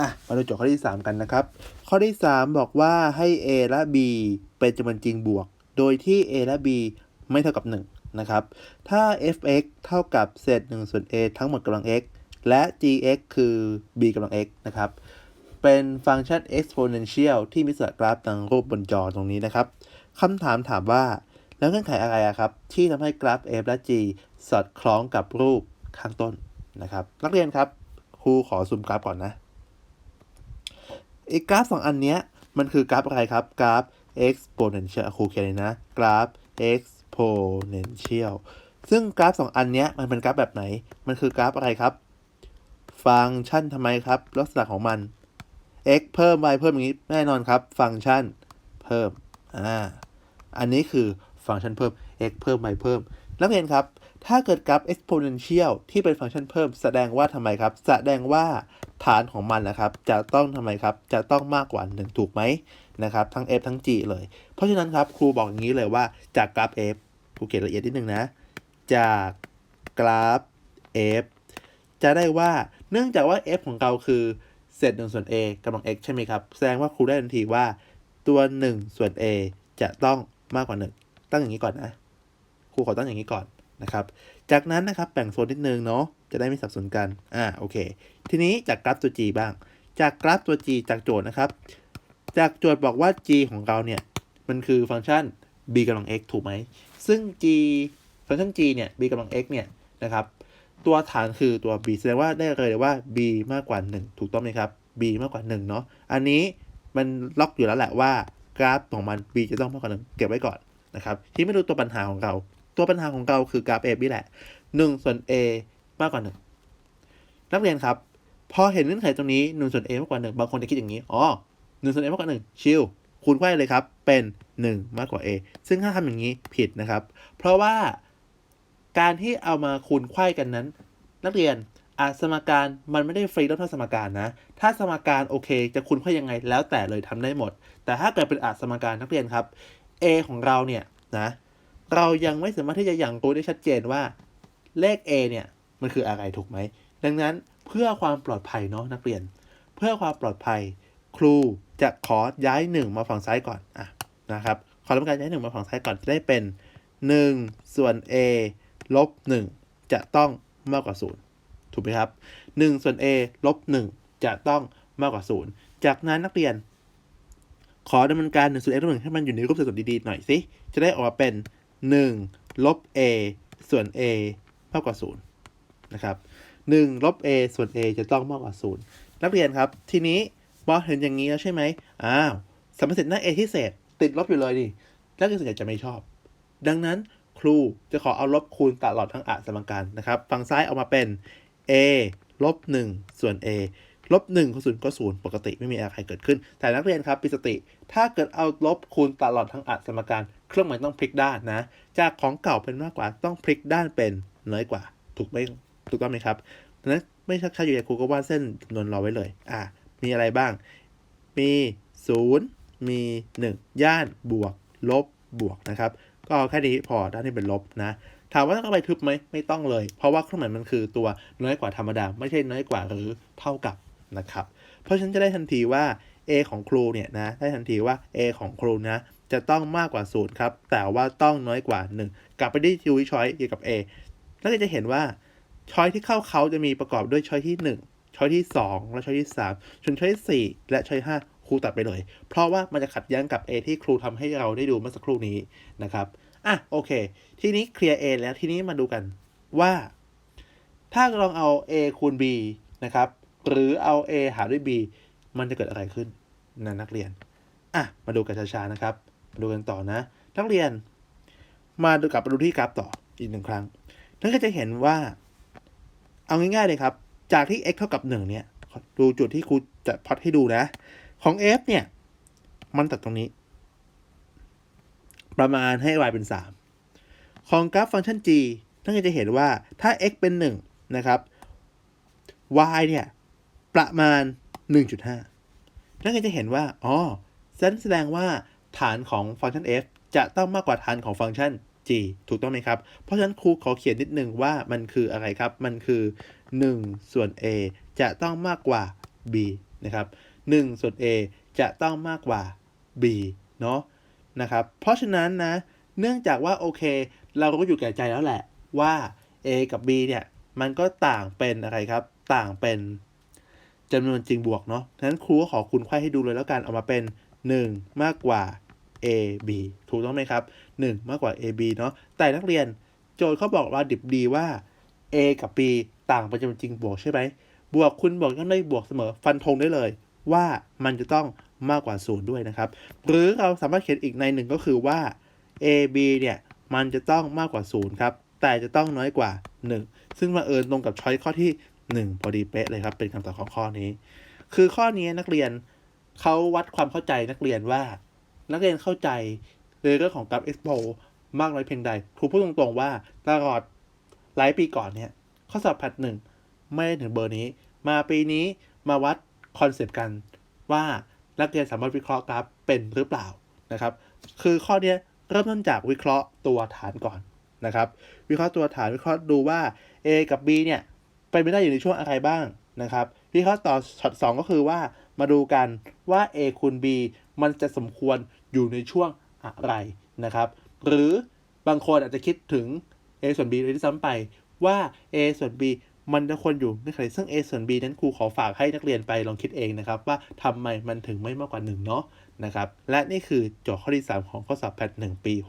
อะมาดูโจทย์ข้อที่ 3 กันนะครับ ข้อที่ 3 บอกว่าให้ a และ b เป็นจำนวนจริงบวก โดยที่ a และ b ไม่เท่ากับ 1 นะครับ ถ้า f(x) เท่ากับเศษ1ส่วน a ทั้งหมดกำลัง x และ gx คือ b กำลัง x นะครับ เป็นฟังก์ชัน exponential ที่มีสระกราฟดังรูปบนจอตรงนี้นะครับคำถามถามว่า แล้วเงื่อนไขอะไรครับ ที่ทำให้กราฟ f และ g สอดคล้องกับรูปข้างต้นนะครับ นักเรียนครับ ครูขอซูมกราฟก่อนนะ ไอ้กราฟสองอันเนี้ยมันคือกราฟอะไรครับกราฟ exponential ครูเขียนเลยนะกราฟ exponential ซึ่งกราฟสองอันเนี้ยมันเป็นกราฟแบบไหน มันคือกราฟอะไรครับ ฟังก์ชันทำไมครับ ลักษณะของมัน x เพิ่ม y เพิ่มอย่างนี้แน่นอนครับ ฟังก์ชันเพิ่มอ่าอันนี้คือฟังก์ชันเพิ่ม x เพิ่ม y เพิ่มนักเรียนครับ ถ้าเกิดกราฟ exponential ที่เป็นฟังก์ชันเพิ่มแสดงว่าทำไมครับ แสดงว่าฐานของมันนะครับ จะต้องทำไมครับ จะต้องมากกว่า1ถูกไหมนะครับ ทั้ง f ทั้ง g เลย เพราะฉะนั้นครับ ครูบอกอย่างนี้เลยว่าจากกราฟ f ครูเขียนละเอียดนิดนึงนะ จากกราฟ f จะได้ว่าเนื่องจากว่า f ของเราคือเศษ1ส่วน a กำลัง x ใช่ไหมครับ แสดงว่าครูได้ทันทีว่าตัว 1 ส่วน a จะต้องมากกว่า 1 ตั้งอย่างนี้ก่อนนะ ครูขอตั้งอย่างนี้ก่อน นะครับ จากนั้นนะครับแบ่งโซนนิดนึงเนาะจะได้ไม่สับสนกันอ่าโอเค ทีนี้จากกราฟตัว g บ้าง จากกราฟตัว g จากโจทย์นะครับ จากโจทย์บอกว่า g ของเราเนี่ยมันคือฟังก์ชัน b กำลัง x ถูกไหม ซึ่ง g ฟังก์ชัน g เนี่ย b กำลัง x เนี่ยนะครับ ตัวฐานคือตัว b แสดงว่าได้เลยว่า b มากกว่า 1 ถูกต้องไหมครับ b มากกว่า1เนาะ อันนี้มันล็อกอยู่แล้วแหละว่ากราฟของมัน b จะต้องมากกว่า1เก็บไว้ก่อนนะครับ ที่ไม่รู้ตัวปัญหาของเรา ตัวปัญหาของเราคือกราฟ a นี่แหละ 1 ส่วน a มากกว่า 1 นักเรียนครับ พอเห็นเงื่อนไขตรงนี้ 1 ส่วน a มากกว่า 1 บางคนจะคิดอย่างนี้ อ๋อ 1 ส่วน a มากกว่า 1 ชิลคูณไขว้เลยครับ เป็น 1 มากกว่า a ซึ่งถ้าทำอย่างนี้ผิดนะครับ เพราะว่าการที่เอามาคูณไขว้กันนั้น นักเรียนอาสมการมันไม่ได้ฟรีต้องเท่าสมการนะ ถ้าสมการโอเค จะคูณไขว้ยังไงแล้วแต่เลยทำได้หมด แต่ถ้าเกิดเป็นอาสมการนักเรียนครับ a ของเราเนี่ยนะ เรายังไม่สามารถที่จะยังรู้ได้ชัดเจนว่าเลข a เนี่ยมันคืออะไรถูกไหม ดังนั้นเพื่อความปลอดภัยเนาะนักเรียน เพื่อความปลอดภัย ครูจะขอย้าย 1 มาฝั่งซ้ายก่อนอะนะครับขอทำการย้าย1มาฝั่งซ้ายก่อนจะได้เป็น 1 ส่วน a ลบ1จะต้องมากกว่า 0 ถูกไหมครับ 1 ส่วน a ลบ1จะต้องมากกว่า 0 จากนั้นนักเรียนขอดำเนินการ1ส่วน a ลบ1ให้มันอยู่ในรูปสัดส่วนดีๆหน่อยสิจะได้ออกมาเป็น 1ลบ a ส่วน a มากกว่า 0 นะครับ1ลบ a ส่วน a จะต้องมากกว่า 0 นักเรียนครับ ทีนี้พอเห็นอย่างนี้แล้วใช่ไหมอ้าวสมมติเศษหน้า a ที่เศษ ติดลบอยู่เลยดินักเรียนส่วนใหญ่จะไม่ชอบ ดังนั้นครูจะขอเอาลบคูณตลอดทั้งอะสมการนะครับ ฝั่งซ้ายเอามาเป็น a ลบ1ส่วน a ลบ1คูณ0ก็0ปกติไม่มีอะไรเกิดขึ้น แต่นักเรียนครับมีสติ ถ้าเกิดเอาลบคูณตลอดทั้งอะสมการ เครื่องหมายต้องพลิกด้านนะ จากของเก่าเป็นมากกว่าต้องพลิกด้านเป็นน้อยกว่า ถูกไหมถูกต้องไหมครับดังนั้นไม่ชักช้าอยู่ในครูก็วาดเส้นจำนวลรอไว้เลย อะมีอะไรบ้าง มี 0 มี 1 ย่านบวก ลบบวกนะครับ ก็แค่นี้พอด้านที่เป็นลบนะ ถามว่าต้องเอาไปทึบไหม ไม่ต้องเลย เพราะว่าเครื่องหมายมันคือตัวน้อยกว่าธรรมดา ไม่ใช่น้อยกว่าหรือเท่ากับ นะครับ เพราะฉะนั้นจะได้ทันทีว่า a ของครูเนี่ยนะได้ทันทีว่า a ของครูนะจะต้องมากกว่า0ครับ แต่ว่าต้องน้อยกว่า 1 กลับไปที่ทิวช้อยเกี่ยวกับ a แล้วก็จะเห็นว่าช้อยที่เข้าเขาจะมีประกอบด้วยช้อยที่ 1 ช้อยที่ 2 และช้อยที่3ส่วนช้อยที่4และช้อยที่5ครูตัดไปเลย เพราะว่ามันจะขัดแย้งกับ a ที่ครูทำให้เราได้ดูเมื่อสักครู่นี้นะครับอะโอเค ทีนี้เคลียร์ a แล้วทีนี้มาดูกันว่า ถ้าลองเอา a คูณ b นะครับ หรือเอา a หารด้วย b มันจะเกิดอะไรขึ้นนะนักเรียน อะ มาดูกันช้าๆนะครับ มาดูกันต่อนะ นักเรียน มาดูกลับมาดูที่กราฟต่ออีกหนึ่งครั้ง นั่นก็จะเห็นว่า เอาง่ายๆเลยครับ จากที่ x เท่ากับ 1 เนี่ย ดูจุดที่ครูจะพอดให้ดูนะ ของ f เนี่ย มันตัดตรงนี้ ประมาณให้ y เป็น 3 ของกราฟฟังก์ชัน g ท่านก็จะเห็นว่าถ้า x เป็น 1 นะครับ y เนี่ย ประมาณ 1.5 นั่นก็จะเห็นว่า อ๋อแสดงว่าฐานของฟังก์ชัน f จะต้องมากกว่าฐานของฟังก์ชัน g ถูกต้องไหมครับ เพราะฉะนั้นครูขอเขียนนิดนึงว่ามันคืออะไรครับ มันคือ 1 ส่วน a จะต้องมากกว่า b นะครับ 1 ส่วน A จะต้องมากกว่า B เนาะนะครับ เพราะฉะนั้นนะ เนื่องจากว่าโอเค เรารู้อยู่แก่ใจแล้วแหละว่า A กับ B เนี่ย มันก็ต่างเป็นอะไรครับ ต่างเป็น จำนวนจริงบวกเนาะฉะนั้นครูก็ขอคุณไข้ให้ดูเลยแล้วกันออกมาเป็น 1 มากกว่า A B ถูกต้องไหมครับ 1 มากกว่า A B เนาะ แต่นักเรียนโจทย์เขาบอกว่าดิบดีว่า A กับ B ต่างเป็นจำนวนจริงบวกใช่ไหม บวกคุณบอกต้องได้บวกเสมอ ฟันธงได้เลย ว่ามันจะต้องมากกว่า0ด้วยนะครับ หรือเราสามารถเขียนอีกในหนึ่งก็คือว่า A B เนี่ย มันจะต้องมากกว่า0ครับ แต่จะต้องน้อยกว่า 1 ซึ่งมาเอิญตรงกับช้อยข้อที่ 1 พอดีเป๊ะเลยครับ เป็นคำตอบของข้อนี้ คือข้อนี้นักเรียนเขาวัดความเข้าใจนักเรียนว่า นักเรียนเข้าใจในเรื่องของกราฟ Expo มากน้อยเพียงใด ครูพูดตรงๆว่าตลอดหลายปีก่อนเนี่ยข้อสอบแพทหนึ่งไม่ได้ถึงเบอร์นี้ มาปีนี้มาวัดคอนเซปต์กันว่านักเรียนสามารถวิเคราะห์กราฟเป็นหรือเปล่านะครับ คือข้อเนี้ยเริ่มต้นจากวิเคราะห์ตัวฐานก่อนนะครับ วิเคราะห์ตัวฐานวิเคราะห์ดูว่า A กับ B เนี่ย เป็นไปได้อยู่ในช่วงอะไรบ้างนะครับวิเคราะห์ต่อช็อตสองก็คือว่ามาดูกันว่า A คูณ B มันจะสมควรอยู่ในช่วงอะไรนะครับ หรือบางคนอาจจะคิดถึง A ส่วน B เลยที่ซ้ำไปว่า A ส่วน B มันจะควรอยู่ในขณะซึ่ง A ส่วน B นั้นครูขอฝากให้นักเรียนไปลองคิดเองนะครับ ว่าทำไมมันถึงไม่มากกว่า1เนาะนะครับ และนี่คือโจทย์ข้อที่ 3 ของข้อสอบแพท1ปี6